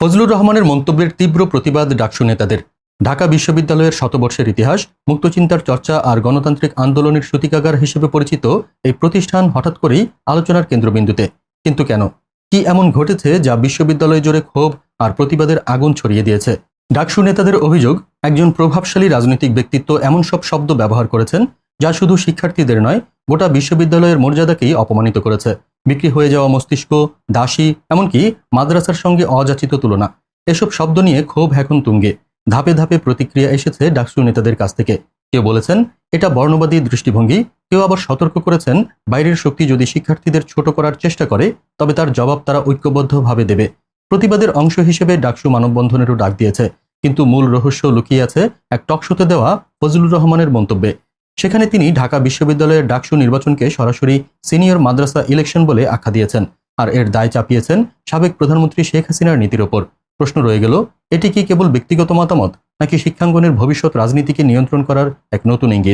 ফজলুর রহমানের মন্তব্যের তীব্র প্রতিবাদ ডাকসু নেতাদের। ঢাকা বিশ্ববিদ্যালয়ের শতবর্ষের ইতিহাস, মুক্তচিন্তার চর্চা আর গণতান্ত্রিক আন্দোলনের সূতিকাগার হিসেবে পরিচিত এই প্রতিষ্ঠান হঠাৎ করেই আলোচনার কেন্দ্রবিন্দুতে। কিন্তু কেন? কি এমন ঘটেছে যা বিশ্ববিদ্যালয় জুড়ে ক্ষোভ আর প্রতিবাদের আগুন ছড়িয়ে দিয়েছে? ডাকসু নেতাদের অভিযোগ, একজন প্রভাবশালী রাজনৈতিক ব্যক্তিত্ব এমন সব শব্দ ব্যবহার করেছেন যা শুধু শিক্ষার্থীদের নয়, গোটা বিশ্ববিদ্যালয়ের মর্যাদাকেই অপমানিত করেছে। বিক্রি হয়ে যাওয়া মস্তিষ্ক, দাসী, এমনকি মাদ্রাসার সঙ্গে অযাচিত তুলনা। এসব শব্দ নিয়ে ক্ষোভ এখন তুঙ্গে। ধাপে ধাপে প্রতিক্রিয়া এসেছে ডাকসু নেতাদের কাছ থেকে। কেউ বলেছেন, এটা বর্ণবাদী দৃষ্টিভঙ্গি, কেউ আবার সতর্ক করেছেন, বাইরের শক্তি যদি শিক্ষার্থীদের ছোট করার চেষ্টা করে, তবে তার জবাব তারা ঐক্যবদ্ধভাবে দেবে। প্রতিবাদের অংশ হিসেবে ডাকসু মানববন্ধনেরও ডাক দিয়েছে, কিন্তু মূল রহস্য লুকিয়ে আছে এক টকশোতে দেওয়া ফজলুর রহমানের মন্তব্যে। সেখানে তিনি ঢাকা বিশ্ববিদ্যালয়ের ডাকসু নির্বাচনকে সরাসরি সিনিয়র মাদ্রাসা ইলেকশন বলে আখ্যা দিয়েছেন আর এর দায় চাপিয়েছেন সাবেক প্রধানমন্ত্রী শেখ হাসিনার নীতির ওপর। প্রশ্ন রয়ে গেল, এটি কি কেবল ব্যক্তিগত মতামত নাকি শিক্ষাঙ্গনের ভবিষ্যৎ রাজনীতিকে নিয়ন্ত্রণ করার এক নতুন ইঙ্গিত?